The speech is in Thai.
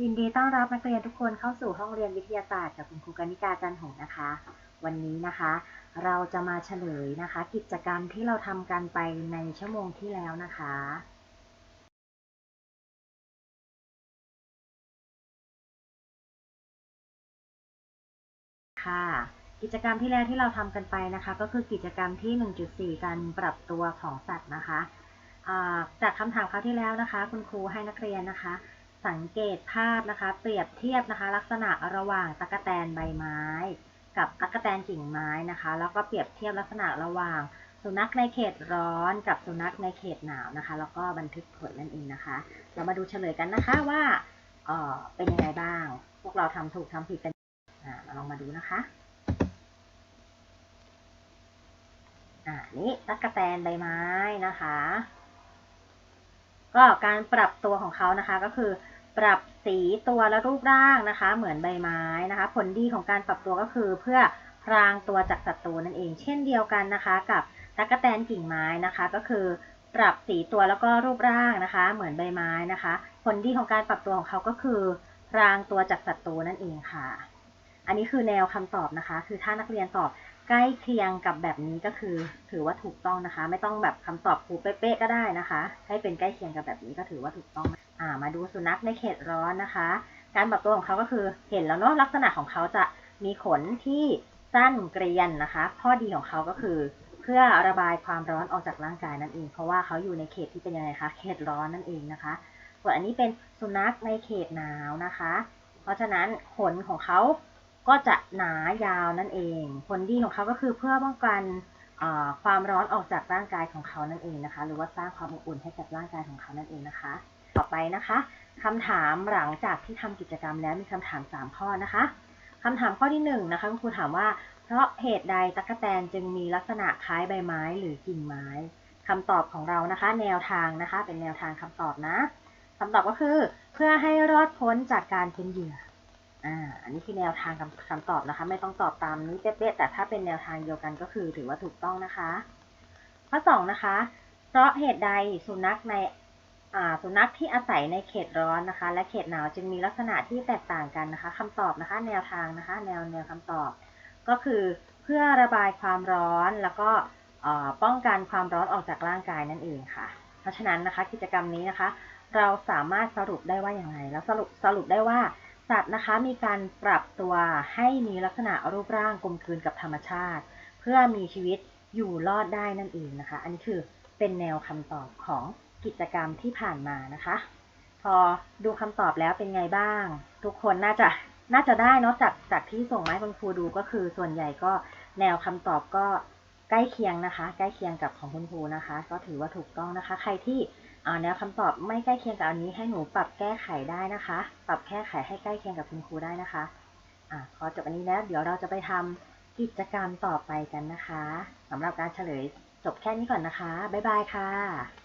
ยินดีต้อนรับนักเรียนทุกคนเข้าสู่ห้องเรียนวิทยาศาสตร์กับคุณครูกนิกาจันหงนะคะ วันนี้นะคะ เราจะมาเฉลยนะคะ กิจกรรมที่เราทำกันไปในชั่วโมงที่แล้วนะคะ ค่ะ กิจกรรมที่แล้วที่เราทำกันไปนะคะ ก็คือกิจกรรมที่ 1.4 การปรับตัวของสัตว์นะคะจากคำถามคราวที่แล้วนะคะ คุณครูให้นักเรียนนะคะ สังเกตภาพนะคะ เปรียบเทียบนะคะ ลักษณะระหว่างตะกแตนใบไม้ กับตะกแตนกิ่งไม้นะคะ แล้วก็เปรียบเทียบลักษณะระหว่าง สุนัขในเขตร้อนกับสุนัขในเขตหนาวนะคะ แล้วก็บันทึกผลนั่นเองนะคะ เรามาดูเฉลยกันนะคะว่าเออเป็นยังไงบ้าง พวกเราทำถูกทำผิดกันอ่ามาลองมาดูนะคะอ่านี่ตั๊กแตนใบไม้นะคะก็การปรับตัวของเขานะคะก็คือ ปรับสีตัวและรูปร่างนะคะ เหมือนใบไม้นะคะ ผลดีของการปรับตัวก็คือเพื่อพรางตัวจากศัตรูนั่นเอง เช่นเดียวกันนะคะ กับตั๊กแตนกิ่งไม้นะคะ ก็คือปรับสีตัวแล้วก็รูปร่างนะคะ เหมือนใบไม้นะคะ ผลดีของการปรับตัวของเขาก็คือพรางตัวจากศัตรูนั่นเองค่ะ อันนี้คือแนวคำตอบนะคะ คือถ้านักเรียนตอบ ใกล้เคียงกับแบบนี้ก็คือ ถือว่าถูกต้องนะคะ ไม่ต้องแบบคำตอบครูเป๊ะๆก็ได้นะคะ ให้เป็นใกล้เคียงกับแบบนี้ก็ถือว่าถูกต้องอ่ามาดูสุนัขในเขตร้อนนะคะ การปรับตัวของเขาก็คือเห็นแล้วเนาะลักษณะของเขาจะมีขนที่สั้นเกรียนนะคะ ข้อดีของเขาก็คือ เพื่อระบายความร้อนออกจากร่างกายนั่นเอง เพราะว่าเขาอยู่ในเขตที่เป็นยังไงคะเขตร้อนนั่นเองนะคะส่วนอันนี้เป็นสุนัขในเขตหนาวนะคะ เพราะฉะนั้นขนของเขา ก็จะหนายาวนั่นเอง ผลดีของเขาก็คือเพื่อป้องกันความร้อนออกจากร่างกายของเขานั่นเองนะคะ หรือว่าสร้างความอบอุ่นให้กับร่างกายของเขานั่นเองนะคะ ต่อไปนะคะคำถามหลังจากที่ทำกิจกรรมแล้วมีคำถาม 3 ข้อนะคะคำถามข้อที่1นงนะคะคุณครูถามว่า เพราะเหตุใดตั๊กแตนจึงมีลักษณะคล้ายใบไม้หรือกิ่งไม้คำตอบของเรานะคะ แนวทางนะคะ เป็นแนวทางคำตอบนะคำตอบก็คือ เพื่อให้รอดพ้นจากการเป็นเหยื่อ อ่า อันนี้คือแนวทางคำคำตอบนะคะ ไม่ต้องตอบตามนี้เป๊ะๆแต่ถ้าเป็นแนวทางเดียวกันก็คือถือว่าถูกต้องนะคะ ข้อสองนะคะ เพราะเหตุใดสุนัขในอ่าสุนัขที่อาศัยในเขตร้อนนะคะ และเขตหนาวจึงมีลักษณะที่แตกต่างกันนะคะคำตอบนะคะ แนวทางนะคะ แนวแนวคำตอบ ก็คือเพื่อระบายความร้อนแล้วก็อ่อป้องกันความร้อนออกจากร่างกายนั่นเองค่ะ เพราะฉะนั้นนะคะ กิจกรรมนี้นะคะ เราสามารถสรุปได้ว่าอย่างไรแล้วสรุปสรุปได้ว่า สัตว์นะคะมีการปรับตัวให้มีลักษณะรูปร่างกลมกลืนกับธรรมชาติ เพื่อมีชีวิตอยู่รอดได้นั่นเองนะคะ อันนี้คือเป็นแนวคำตอบของกิจกรรมที่ผ่านมานะคะ พอดูคำตอบแล้วเป็นไงบ้าง ทุกคนน่าจะน่าจะได้เนาะจากจากที่ส่งไม้คุณครูดูก็คือส่วนใหญ่ก็แนวคำตอบก็ใกล้เคียงนะคะ ใกล้เคียงกับของคุณครูนะคะ ก็ถือว่าถูกต้องนะคะ ใครที่ แนวคำตอบไม่ใกล้เคียงกับอันนี้ให้หนูปรับแก้ไขได้นะคะ ปรับแก้ไขให้ใกล้เคียงกับคุณครูได้นะคะอ่าพอจบอันนี้แล้วเดี๋ยวเราจะไปทำกิจกรรมต่อไปกันนะคะสำหรับการเฉลยจบแค่นี้ก่อนนะคะ บ๊ายบายค่ะ